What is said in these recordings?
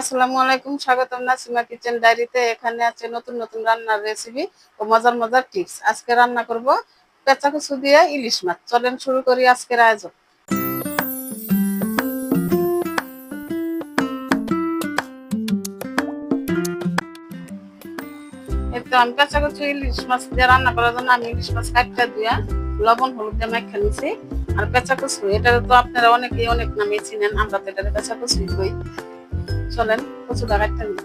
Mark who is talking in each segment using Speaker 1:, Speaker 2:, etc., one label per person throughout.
Speaker 1: আসসালামু আলাইকুম, স্বাগতম নাসিমা কিচেন ডায়েরিতে। এখানে আছে নতুন নতুন রান্নার রেসিপি ও মজার মজার টিপস আজকে রান্না করব পেঁচা কচু দিয়ে ইলিশ মাছ। চলেন শুরু করি আজকের আয়োজন। আমি পেঁচা কচু ইলিশ মাছ দিয়ে রান্না করার জন্য আমি ইলিশ মাছ কাটটা দিয়া লবণ, হলুদ দিয়ে মেখে নিছি। আর পেঁচা কচু এটা তো আপনারা অনেকেই অনেক নামে চিনেন, আমরা তো এটা পেঁচা কচুই কই। চলেন কচুটা কাটতে নিই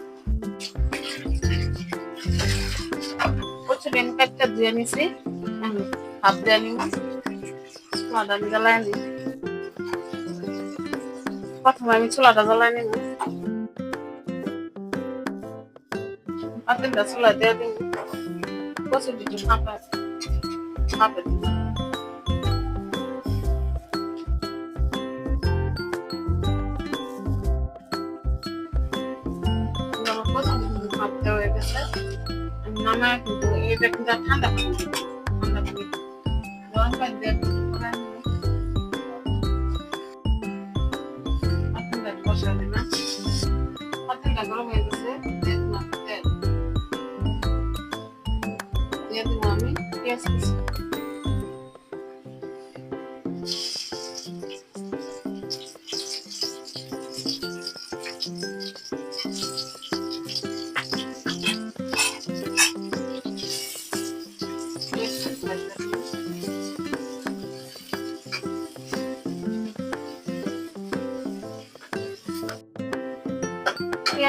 Speaker 1: কচুটা আমি কাটটা নিছি। ভাত দিয়ে নিব। চুলাটা জ্বালাই নিই প্রথমে আমি চুলাটা জ্বালাই নিব। পাতিলটা চুলা দিয়ে দিব। কচু দুটো ফাঁপা ফাঁপে দিব। গেছে নামায় কিন্তু এটা কিন্তু ঠান্ডা পানি। ঠান্ডা পানি গরম পানি দিয়ে করে নিব পাতিলটা গরম হয়ে গেছে দিয়ে দিলাম আমি পেঁয়াজ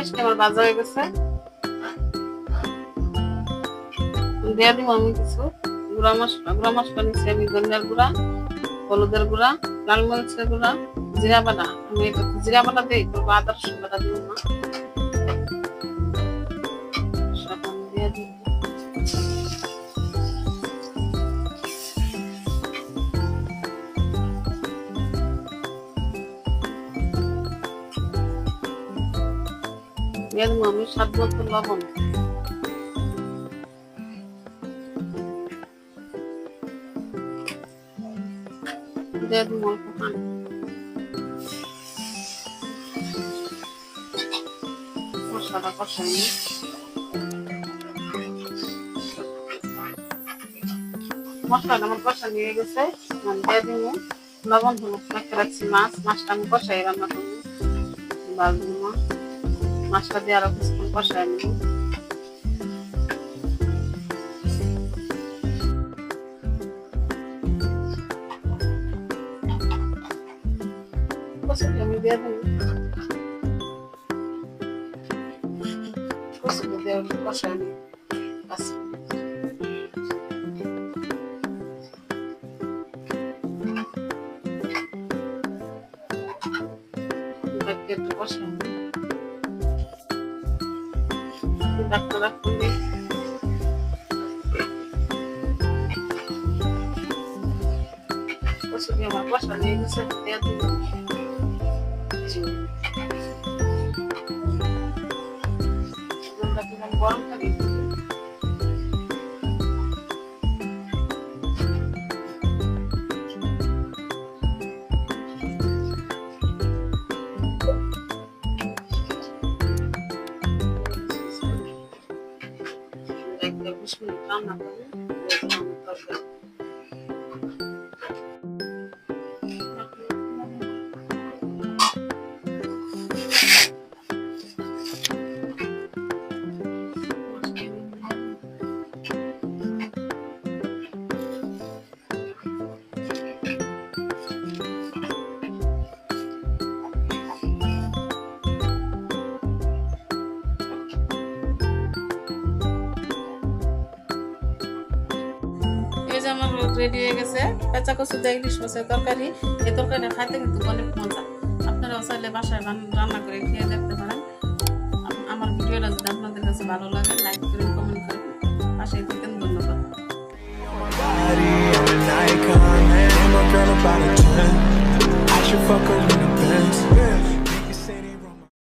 Speaker 1: পেঁয়াজটা আমার ভাজা হয়ে গেছে। দিয়ে দিব আমি কিছু। গুঁড়া মশলা গুঁড়া মশলা নিচ্ছি আমি, ধনিয়ার গুঁড়া, হলুদের গুঁড়া, লাল মরিচের গুঁড়া, জিরা বাটা। আমি জিরা বাটা দিই করব আদা রসুন বাটা দিব না। দিয়ে দিব আমি স্বাদ মতো লবণ দিয়ে দিব অল্প পানি মশলাটা কষাই। মশলাটা আমার কষা নিয়ে গেছে দিয়ে দিব। লবণ, হলুদ মেখে রাখছি, মাছ, মাছটা আমি কষাই রান্না করব। বাজবো না মাছটা দিয়ে আরও কিছুক্ষণ কষাই নিব। আমি দিয়ে দেবো। কষাটা দিয়ে একটু কষাই নিই বাস। এটাকে একটু কষাই নিই রাখতে রাখতে দিই কষাটা আমার কষা নিয়ে গেছে ነች። আমার রেডি হয়ে গেছে পেঁচা কচু দিয়ে ইলিশ মাছের তরকারি এই তরকারি খাইতে কিন্তু অনেক মজা আপনারাও চাইলে বাসায় রান- রান্না করে খেয়ে দেখতে পারেন আমার ভিডিওটা যদি আপনাদের কাছে ভালো লাগে লাইক করে কমেন্ট করে পাশে থাকেন ধন্যবাদ
Speaker 2: body, I'm an icon, man. Ain't no girl about a 10. I should fuck her.